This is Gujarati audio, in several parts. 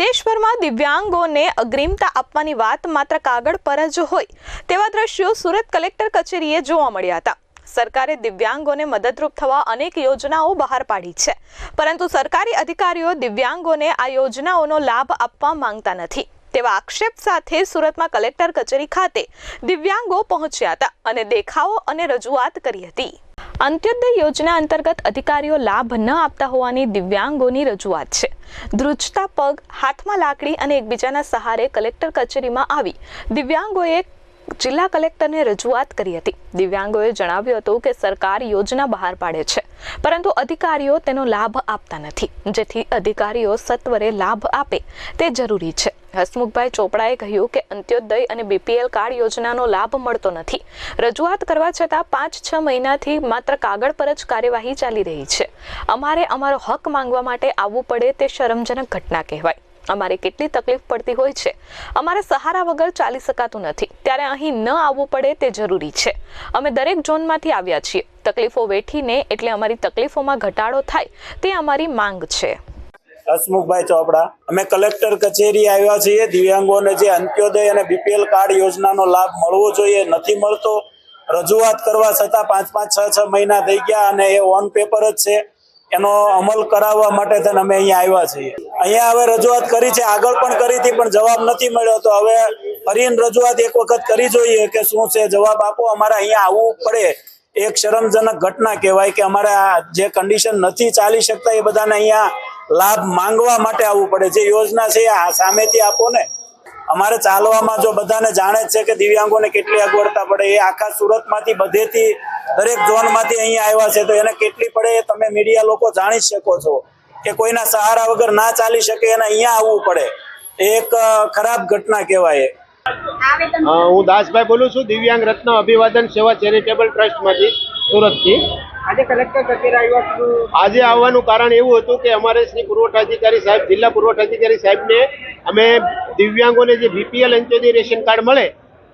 દેશભરમાં દિવ્યાંગોને અગ્રિમતા આપવાની વાત માત્ર કાગળ પર જ હોય તેવા દ્રશ્યો સુરત કલેક્ટર કચેરીએ જોવા મળ્યા હતા. સરકારે દિવ્યાંગોને મદદરૂપ થવા અનેક યોજનાઓ બહાર પાડી છે. પરંતુ સરકારી અધિકારીઓ દિવ્યાંગોને આ યોજનાઓનો લાભ આપવા માંગતા નથી. તેવા આક્ષેપ સાથે સુરતમાં કલેક્ટર કચેરી ખાતે દિવ્યાંગો પહોંચ્યા હતા અને દેખાવો અને રજૂઆત કરી હતી. અંત્યોદય યોજના અંતર્ગત અધિકારીઓ લાભ ન આપતા હોવાની દિવ્યાંગોની રજૂઆત છે. ધ્રુજતા પગ, હાથમાં લાકડી અને એકબીજાના સહારે કલેક્ટર કચેરીમાં આવી. દિવ્યાંગોએ જિલ્લા કલેક્ટરને રજૂઆત કરી હતી. દિવ્યાંગોએ જણાવ્યું હતું કે સરકાર યોજના બહાર પાડે છે, પરંતુ અધિકારીઓ તેનો લાભ આપતા નથી. જેથી અધિકારીઓ સત્વરે લાભ આપે તે જરૂરી છે. હસમુખભાઈ ચોપડાએ કહ્યું કે અંત્યોદય અને બીપીએલ કાર્ડ યોજનાનો લાભ મળતો નથી. રજૂઆત કરવા છતાં પાંચ છ મહિનાથી માત્ર કાગળ પર જ કાર્યવાહી ચાલી રહી છે. અમારે અમારો હક માંગવા માટે આવવું પડે તે શરમજનક ઘટના કહેવાય. અમારે કેટલી તકલીફ પડતી હોય છે. અમારે સહારા વગર ચાલી શકાતું નથી. ત્યારે અહીં ન આવવું પડે તે જરૂરી છે. અમે દરેક ઝોનમાંથી આવ્યા છીએ. તકલીફો વેઠીને એટલે અમારી તકલીફોમાં ઘટાડો થાય તે અમારી માંગ છે. હસમુખભાઈ ચોપડા. અમે કલેક્ટર કચેરી આવ્યા છીએ. દિવ્યાંગોને જે અંત્યોદય અને બીપીએલ કાર્ડ યોજનાનો લાભ મળવો જોઈએ, નથી મળતો, રજૂઆત કરવા છતાં પાંચ પાંચ, છ છ મહિના થઈ ગયા અને એ ઓન પેપર જ છે. એનો અમલ કરાવવા માટે થઈને અમે અહીંયા આવ્યા છીએ. અહીંયા હવે રજૂઆત કરી છે. આગળ પણ કરી હતી, પણ જવાબ નથી મળ્યો. તો હવે ફરીને રજૂઆત એક વખત કરી જોઈએ કે શું છે. જવાબ આપો. અમારે અહીંયા આવવું પડે. એક શરમજનક ઘટના કહેવાય કે અમારે જે કન્ડિશન નથી ચાલી શકતા, એ બધાને અહીંયા લાભ માંગવા માટે આવવું પડે. જે યોજના છે આ સામેથી આપો ને. અમારે ચાલવામાં જો બધાને જાણે જ છે કે દિવ્યાંગોને કેટલી અગવડતા પડે એ આખા સુરતમાંથી બધેથી દરેક ઝોનમાંથી અહીંયા આવ્યા છે તો એને કેટલી પડે એ તમે મીડિયા લોકો જાણી જ શકો છો કે કોઈના સહારા વગર ના ચાલી શકે એને અહીંયા આવવું પડે. એ એક ખરાબ ઘટના કહેવાય હું દાસભાઈ બોલું છું દિવ્યાંગ રત્ન અભિવાદન સેવા ચેરિટેબલ ટ્રસ્ટમાંથી. સુરતથી. આજે કલેક્ટર કચેરી આવ્યા આજે આવવાનું કારણ એવું હતું કે અમારે શ્રી પુરવઠા અધિકારી સાહેબ જિલ્લા પુરવઠા અધિકારી સાહેબને અમે દિવ્યાંગોને જે બીપીએલ અંત્યોદય રેશન કાર્ડ મળે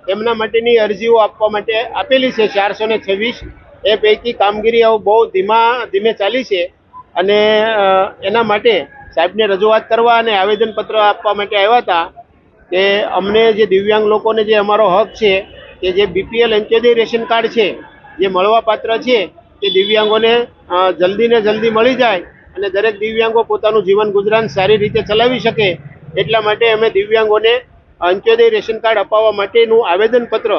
એમના માટેની અરજીઓ આપવા માટે આપેલી છે ચારસો ને છવ્વીસ. એ પૈકી કામગીરી આવું બહુ ધીમા ધીમે ચાલી છે અને એના માટે સાહેબને રજૂઆત કરવા અને આવેદનપત્ર આપવા માટે આવ્યા હતા કે અમને જે દિવ્યાંગ લોકોને જે અમારો હક છે કે જે બીપીએલ અંત્યોદય રેશન કાર્ડ છે જે મળવાપાત્ર છે તે દિવ્યાંગોને જલ્દી ને જલ્દી મળી જાય અને દરેક દિવ્યાંગો પોતાનું જીવન ગુજરાન સારી રીતે ચલાવી શકે એટલા માટે અમે દિવ્યાંગોને અંત્યોદય રેશન કાર્ડ અપાવવા માટેનું આવેદનપત્ર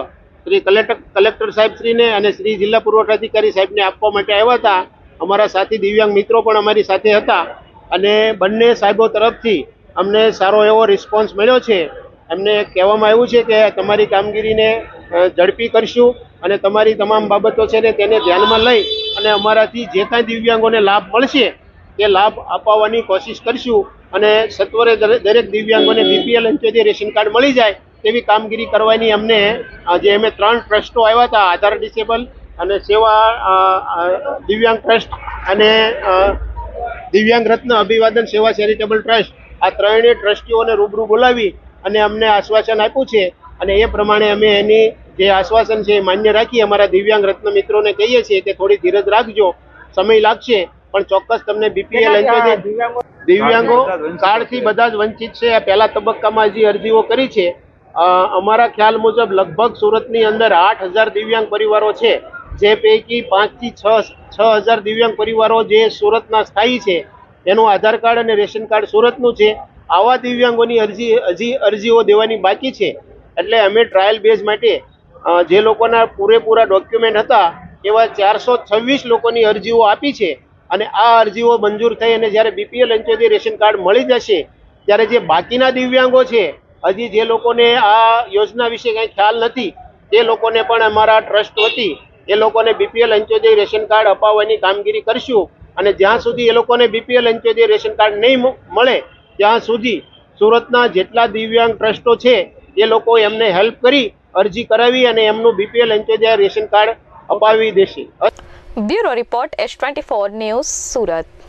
શ્રી કલેક્ટર કલેક્ટર સાહેબશ્રીને અને શ્રી જિલ્લા પુરવઠા અધિકારી સાહેબને આપવા માટે આવ્યા હતા. અમારા સાથી દિવ્યાંગ મિત્રો પણ અમારી સાથે હતા અને બંને સાહેબો તરફથી અમને સારો એવો રિસ્પોન્સ મળ્યો છે. એમને કહેવામાં આવ્યું છે કે તમારી કામગીરીને ઝડપી કરશું અને તમારી તમામ બાબતો છે ને તેને ધ્યાનમાં લઈ અને અમારાથી જે કાંઈ દિવ્યાંગોને લાભ મળશે, તે લાભ અપાવવાની કોશિશ કરીશું અને સત્વરે દરેક દિવ્યાંગોને બીપીએલ અંત્યોદય રેશન કાર્ડ મળી જાય તેવી કામગીરી કરવાની અમને જે અમે ત્રણ ટ્રસ્ટો આવ્યા હતા, આધાર ડિસેબલ અને સેવા દિવ્યાંગ ટ્રસ્ટ અને દિવ્યાંગ રત્ન અભિવાદન સેવા ચેરિટેબલ ટ્રસ્ટ, આ ત્રણેય ટ્રસ્ટીઓને રૂબરૂ બોલાવી અને અમને આશ્વાસન આપ્યું છે અને એ પ્રમાણે અમે એની જે આશ્વાસન છે એ માન્ય રાખી અમારા દિવ્યાંગ રત્ન મિત્રોને કહીએ છીએ કે થોડી ધીરજ રાખજો સમય લાગશે પણ ચોક્કસ તમને બીપીએલ દિવ્યાંગો કાર્ડથી બધા જ વંચિત છે આ પહેલા તબક્કામાં જે અરજીઓ કરી છે. અમારા ખ્યાલ મુજબ લગભગ સુરતની અંદર આઠ હજાર દિવ્યાંગ પરિવારો છે જે પૈકી પાંચથી છ છ હજાર દિવ્યાંગ પરિવારો જે સુરતના સ્થાયી છે. એનું આધાર કાર્ડ અને રેશન કાર્ડ સુરતનું છે. આવા દિવ્યાંગોની અરજી હજી અરજીઓ દેવાની બાકી છે. એટલે અમે ટ્રાયલ બેઝ માટે જે લોકોના પૂરેપૂરા ડોક્યુમેન્ટ હતા, એવા ચારસો છવ્વીસ લોકોની અરજીઓ આપી છે. અને આ અરજીઓ મંજૂર થઈ અને જ્યારે બીપીએલ અંત્યોદય રેશન કાર્ડ મળી જશે, ત્યારે જે બાકીના દિવ્યાંગો છે, હજી જે લોકોને આ યોજના વિશે કંઈ ખ્યાલ નથી, તે લોકોને પણ અમારા ટ્રસ્ટ વતી એ લોકોને બીપીએલ અંત્યોદય રેશન કાર્ડ અપાવવાની કામગીરી કરશું. અને જ્યાં સુધી એ લોકોને બીપીએલ અંત્યોદય રેશન કાર્ડ નહીં મળે, ત્યાં સુધી સુરતના જેટલા દિવ્યાંગ ટ્રસ્ટો છે એ લોકો એમને હેલ્પ કરી, અરજી કરાવી અને એમનું બીપીએલ અંત્યોદય રેશન કાર્ડ અપાવી દેશે. Bureau report S twenty four news Surat.